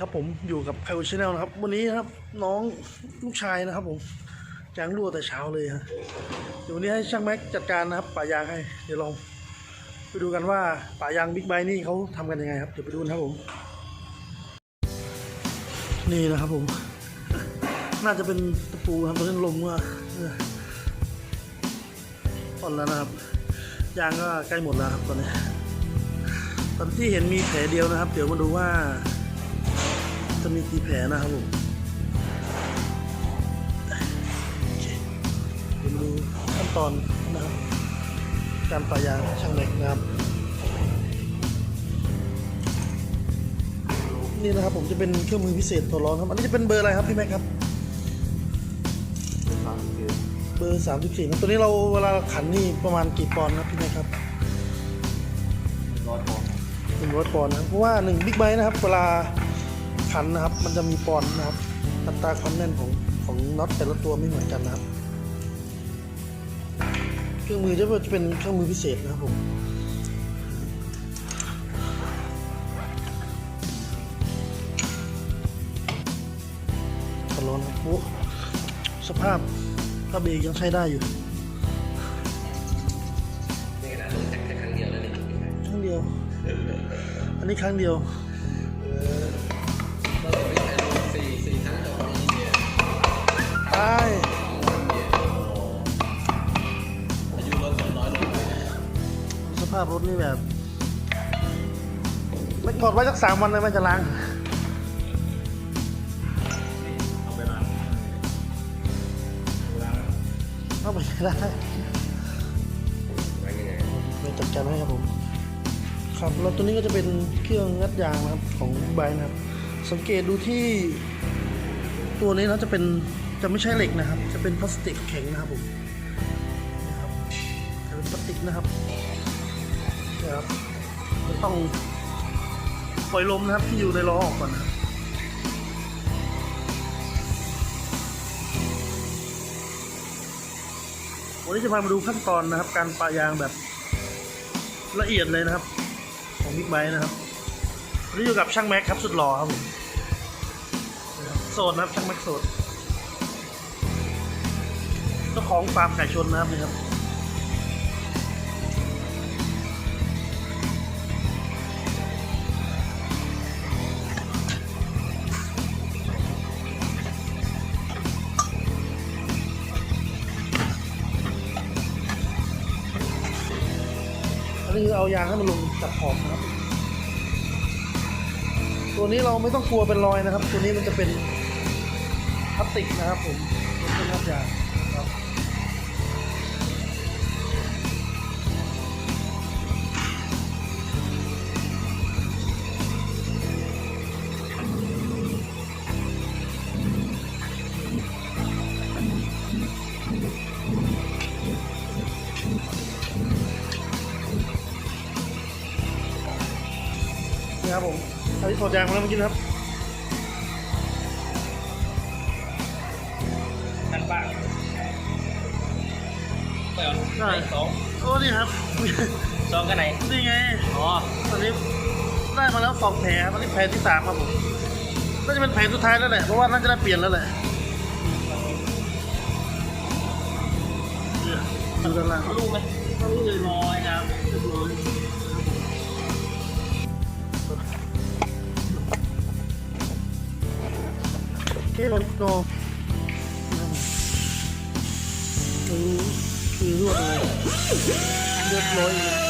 ครับผมอยู่กับไพโอชแนลนะครับ วันนี้นะครับน้องลูกชายนะครับ ผมจางรั่วแต่เช้าเลยฮะเดี๋ยววันนี้ให้ช่างแม็กจัดการนะครับป่ายางให้ เดี๋ยวลองไปดูกันว่าป่ายางบิ๊กไบนี่เขาทำกันยังไงครับเดี๋ยวไปดูนะครับผม นี่นะครับผม น่าจะเป็นตะปูครับตอนนี้ลมก็เอออ่อนแล้วนะครับ ยางก็ใกล้หมดแล้วครับตอนนี้ตอนที่เห็นมีแผลเดียวนะครับ เดี๋ยวมาดูว่า จะมีกี่แผลนะครับผมโอเคเดี๋ยวมาดูขั้นตอนนะครับ การปะยางช่างเหล็กนะครับ นี่นะครับผมจะเป็นเครื่องมือพิเศษตัวร้อนครับ อันนี้จะเป็นเบอร์อะไรครับพี่แม็กครับสามคือเบอร์สามสิบสี่ตัวนี้เราเวลาขันนี่ประมาณกี่ปอนด์นะพี่แม็กครับร้อยปอนด์หนึ่งร้อยปอนด์นะครับเพราะว่าหนึ่งบิ๊กไบค์นะครับ เวลา ขันนะครับ มันจะมีปอนด์นะครับอัตราความแน่นของของน็อตแต่ละตัวไม่เหมือนกันนะครับ เครื่องมือจะจะเป็นเครื่องมือพิเศษนะครับผมขอร้อนครับโอ้สภาพผ้าเบรกยังใช้ได้อยู่ในขณะลงแค่ครั้งเดียวแล้วเนี่ยครั้งเดียว อันนี้ครั้งเดียว สภาพรถนี่แบบ ไม่ถอดไว้สักสามวันเลยมันจะล้างเอาไปล้างล้างเข้าไปไม่ได้ไงไปจัดการให้ครับผม ครับแล้วตัวนี้ก็จะเป็นเครื่องงัดยางนะครับของไบนะครับ สังเกตดูที่ตัวนี้นะจะเป็น จะไม่ใช่เหล็กนะครับ จะเป็นพลาสติกแข็งนะครับผมนะครับจะเป็นพลาสติกนะครับนะครับจะต้องปล่อยลมนะครับที่อยู่ในล้อออกก่อนนะครับวันนี้จะพามาดูขั้นตอนนะครับ การปะยางแบบละเอียดเลยนะครับ ของบิ๊กไบค์นะครับวันนี้อยู่กับช่างแม็กครับสุดหล่อครับผมโสดนะครับช่างแม็กโสด เจ้าของฟาร์มไก่ชนนะครับนี่ครับอันนี้คือเอายางให้มันลงจับขอบนะครับ ตัวนี้เราไม่ต้องกลัวเป็นรอยนะครับ ตัวนี้มันจะเป็นพลาสติกนะครับผมเป็นน้ำยาง นะครับนี่ครับผมอันนี้ถอดยางมาแล้วเมื่อกี้นะครับนั่นบ้างไปเอาใช่สองโอ้นี่ครับ สองกันไหน นี่ไง อ๋อตอนนี้ได้มาแล้วสองแผลครับอันนี้แผลที่สามครับผมน่าจะเป็นแผลสุดท้ายแล้วแหละ เพราะว่าน่าจะได้เปลี่ยนแล้วแหละเนี่ยดูด้านล่างเขารู้ไหมเขารู้เลยน้อยนะครับเรียบร้อย โอเคลองโตคือคือรวดเลยเรียบร้อยเลย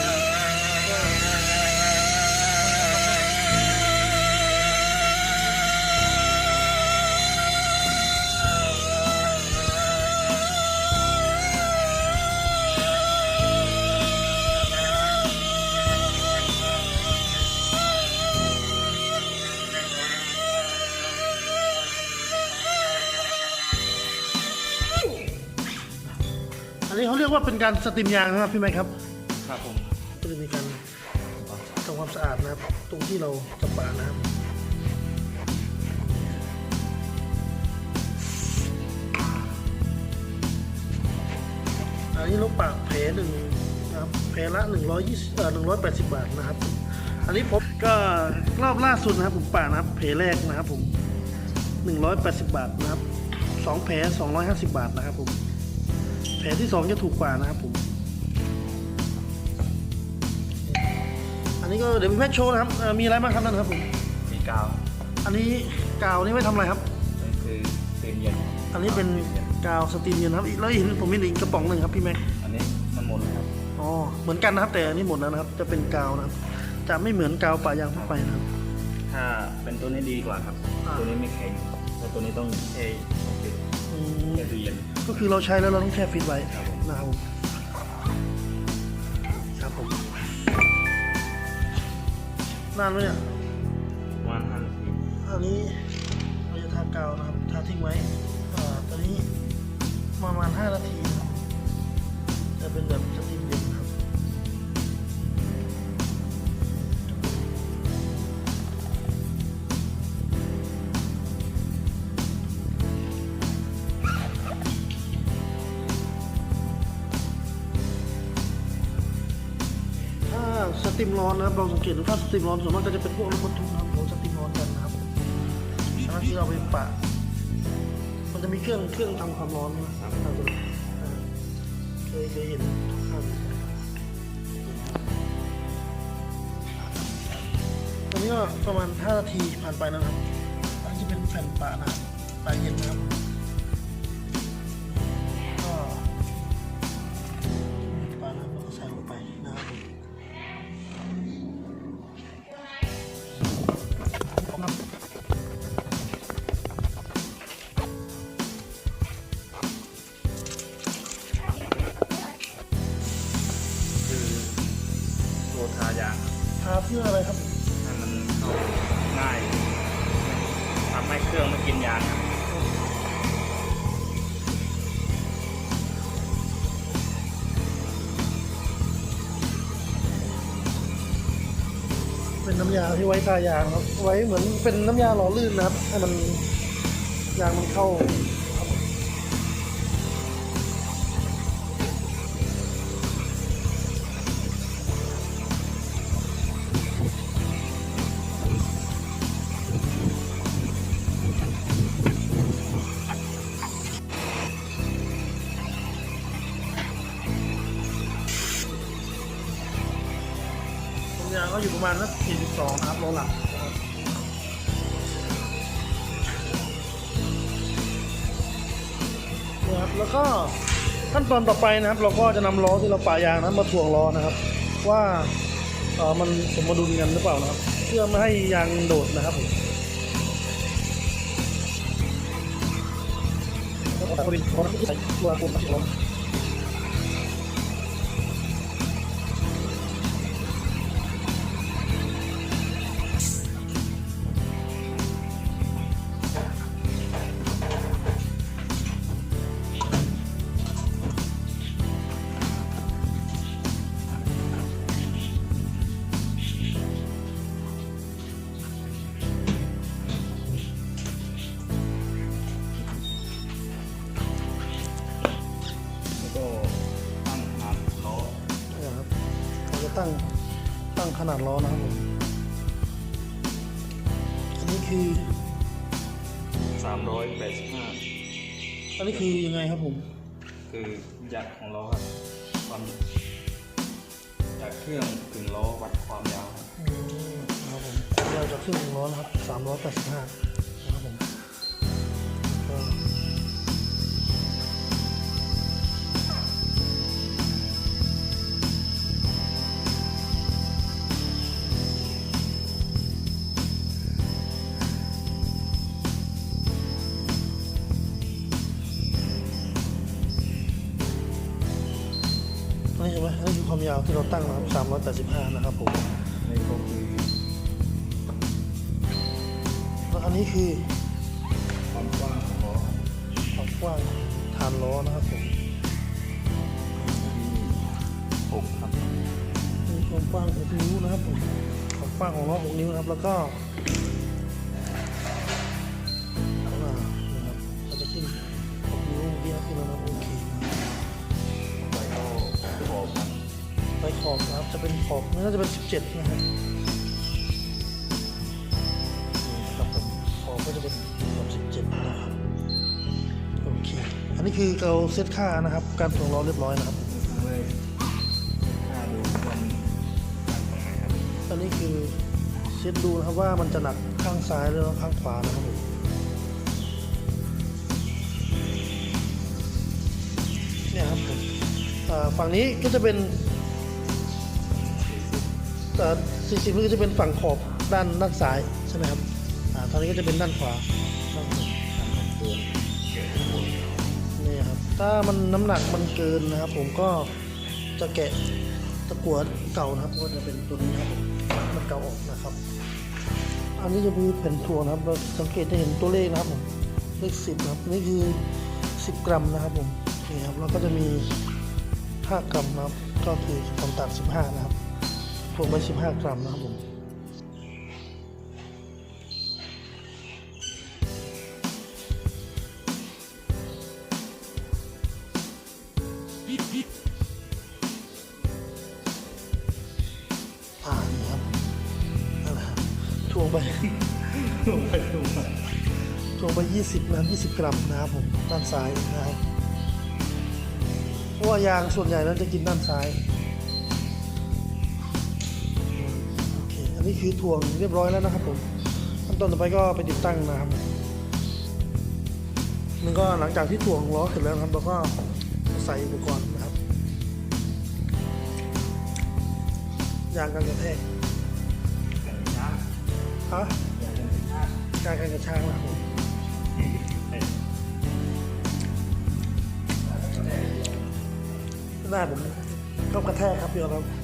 กว่าเป็นการสตรีมยางนะครับพี่แม็กครับครับผมก็จะมีการทำความสะอาดนะครับ ตรงที่เราจะปาดนะครับอันนี้เราปากแผลหนึ่งนะครับแผลละหนึ่งร้อยยี่สิบเอ่อหนึ่งร้อยแปดสิบบาทนะครับอัอันนี้ผมก็รอบล่าสุดนะครับผมป่านะครับแผลแรกนะครับผม180 บาทนะครับสองแผล250 บาทนะครับผม แผลที่สองจะถูกกว่านะครับผม อันนี้ก็เดี๋ยวมีแพ็กโชว์นะครับเอ่อมีอะไรบ้างครับนั่นครับผม มีกาวอันนี้กาวนี่ไว้ทำอะไรครับ นั่นคือเตีนเย็นอันนี้เป็นกาวสตรีมเย็นครับอีกแล้วเห็นผมมีอีกกระป๋องหนึ่งครับพี่แม็ก อันนี้มันหมดเลยครับอ๋อ เหมือนกันนะครับแต่อันนี้หมดแล้วนะครับ จะเป็นกาวนะครับ จะไม่เหมือนกาวป่ายางทั่วไปนะครับ ถ้าเป็นตัวนี้ดีกว่าครับ อ่า ตัวนี้ไม่แข็งแต่ตัวนี้ต้องเทต้องปิดอืมแช่ตู้เย็น ก็คือเราใช้แล้วเราต้องแช่ฟิตไว้ครับผมนะครับผมครับผมนานไหมเนี่ยประมาณห้านาทีอันนี้เราจะทากาวนะครับทาทิ้งไว้อ่าตอนนี้ประมาณ5นาทีนะครับจะเป็นแบบสตรีม ตีมร้อนนะครับเราสังเกตดูถ้าสตีมร้อนส่วนมากก็จะเป็นพวกรถบรรทุกนะครับเขาสตีมร้อนกันนะครับฉะนั้นที่เราไปปะ มันจะมีเครื่องเครื่องทำความร้อนนะครับเราเคยเคยเห็นทุกท่านตอนนี้ก็ประมาณ5นาทีผ่านไปนะครับอันนี้จะเป็นแผ่นปะนะครับปะเย็นนะครับ คือตัวทายางทาเพื่ออะไรครับผมให้มันเข้าง่ายทำให้เครื่องไม่กินยางครับเป็นน้ำยาที่ไว้ทายางครับ ไว้เหมือนเป็นน้ำยาหล่อลื่นนะครับ ให้มันยางมันเข้า อยู่ประมาณสัก42นะครับโลหลักนะครับนะครับแล้วก็ขั้นตอนต่อไปนะครับ เราก็จะนำล้อที่เราป่ายางนั้นมาถ่วงล้อนะครับ ว่าเออมันสมดุลกันหรือเปล่านะครับ เพื่อไม่ให้ยางโดดนะครับผมแล้วก็เป็นคนที่ใส่ตัวกลุ่ม นาดล้อนะครับผมอันนี้คือ385อันนี้คือยังไงครับผม คือยักษ์ของล้อครับความจากเครื่องถึงล้อวัดความยาวครับอืมนะครับผมเราจะขึ้นล้อนะครับสามร้อยแปดสิบห้านะครับผมก็ ใช่ไหมอันนี้คือความยาวที่เราตั้งนะครับสามร้อยแปดสิบห้านะครับผมนี่ก็คือแล้วอันนี้คือความกว้างของล้อครับความกว้างฐานล้อนะครับผมที่6ครับมีความกว้าง6นิ้วนะครับผมความกว้างของล้อ6นิ้วนะครับแล้วก็ อบนะครับ จะเป็นขอบเนื้อจะเป็น 17 นะครับนี่นะครับผมขอบก็จะเป็นขอบ17 นะครับโอเค อันนี้คือเราเซตค่านะครับ การถ่วงล้อเรียบร้อยนะครับอันนี้คือเซตดูนะครับว่ามันจะหนักข้างซ้ายหรือข้างขวานะครับผมเนี่ยครับฝั่งนี้ก็จะเป็น อ่า40นี่ก็จะเป็นฝั่งขอบด้านด้านซ้ายใช่ไหมครับอ่าทางนี้ก็จะเป็นด้านขวาเกินเกิดข้างบนนี่ครับถ้ามันน้ำหนักมันเกินนะครับ ผมก็จะแกะตะกั่วเก่านะครับก็จะเป็นตัวนี้ครับมันเก่าออกนะครับ อันนี้จะมีแผ่นถ่วงนะครับเราสังเกตจะเห็นตัวเลขนะครับผมเลขสิบนะครับนี่คือสิบกรัมนะครับผมนี่ครับแล้วก็จะมีห้ากรัมนะครับก็คือความต่างสิบห้านะครับ ถ่วงไปสิบห้ากรัมนะครับผมอ่านครับนั่นแหละครับถ่วงไปลงไปลงมาถ่วงไป 20นะครับ20 กรัมนะครับผมด้านซ้ายนะครับเพราะว่ายางส่วนใหญ่นั้นจะกินด้านซ้าย นนี้คือถ่วงเรียบร้อยแล้วนะครับผมขั้นตอนต่อไปก็ไปติดตั้งนะครับมันก็หลังจากที่ถ่วงล้อเสร็จแล้วครับเราก็ใส่อุปกรณ์นะครับยางกันกระแทกกันช้าฮะย่ากันช้าการกันกระชากนะครับผมหน้าผมก็กระแทกครับพี่ออครับ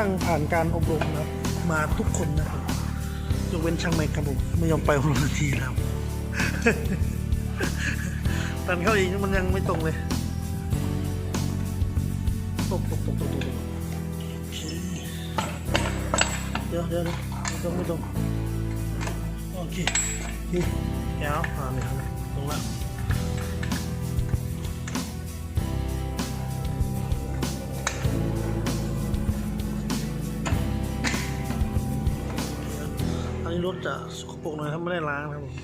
ช่างผ่านการอบรมนะครับมาทุกคนนะครับยกเว้นช่างแม็กครับผมไม่ยอมไปอบรมทันทีแล้วตอนเข้าเองมันยังไม่ตรงเลยตกตกตกตกตกเดี๋ยวเดี๋ยวไม่ตรงไม่ตรงโอเคนี่แก้วอ่านี่ครับตรงแล้ว นี้รถจะสกปรกหน่อยครับไม่ได้ล้างครับผม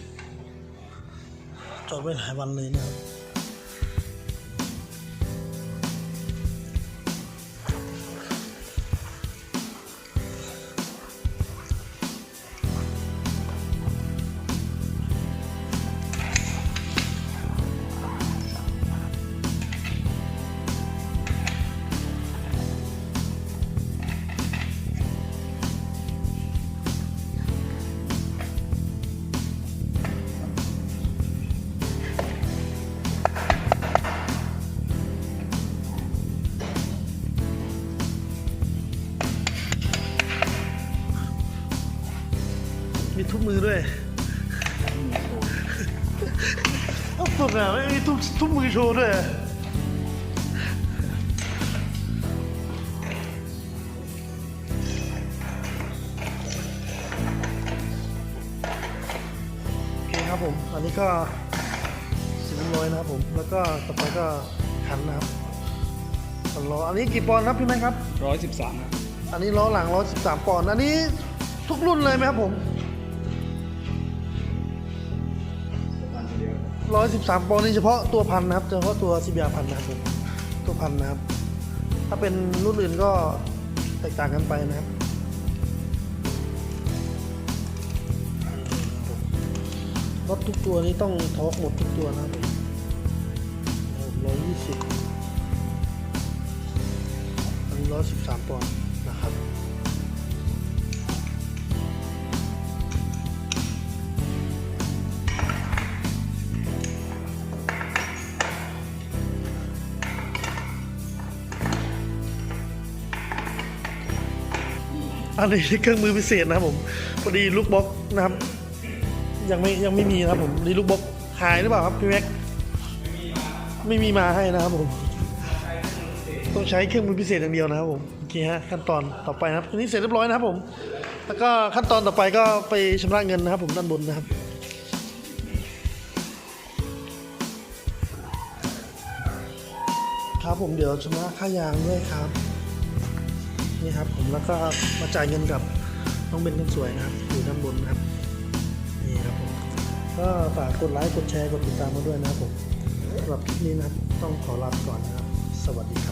จอดไว้หลายวันเลยนะครับ ทุบมือด้วยเอาสุดอะไม่มีทุบทุบมือโชว์ด้วยโอเคครับผม อันนี้ก็เสร็จเรียบร้อยนะครับผม แล้วก็ต่อไปก็ขันนะครับขันล้ออันนี้กี่ปอนด์ครับพี่แม่ครับ ร้อยสิบสามอันนี้ล้อหลังล้อ13ปอนด์ อันนี้ทุกรุ่นเลยไหมครับผม 113ปอนด์นี่เฉพาะตัวพันนะครับ เฉพาะตัวซีบีอาพันนะครับผมตัวพันนะครับ ถ้าเป็นรุ่นอื่นก็แตกต่างกันไปนะครับรถทุกตัวนี้ต้องทอร์กหมดทุกตัวนะครับร้อยยี่สิบอันนี้ร้อยสิบสามปอนด์ อันนี้เครื่องมือพิเศษนะครับผมพอดีลูกบล็อกนะครับยังไม่ยังไม่มีนะครับผมรีลูกบล็อกหายหรือเปล่าครับพี่แม็กไม่มีมาให้นะครับผมต้องใช้เครื่องมือพิเศษอย่างเดียวนะครับผมโอเคฮะขั้นตอนต่อไปนะครับอันนี้เสร็จเรียบร้อยนะครับผมแล้วก็ขั้นตอนต่อไปก็ไปชำระเงินนะครับ ผมด้านบนนะครับครับผมเดี๋ยวชำระค่ายางด้วยครับ นี่ครับผมแล้วก็มาจ่ายเงินกับน้องเบนคนสวยนะครับอยู่ด้านบนนะครับนี่ครับผมก็ฝากกดไลค์กดแชร์กดติดตามมาด้วยนะครับผมสำหรับคลิปนี้นะครับ ต้องขอลาไปก่อนนะครับ สวัสดีครับ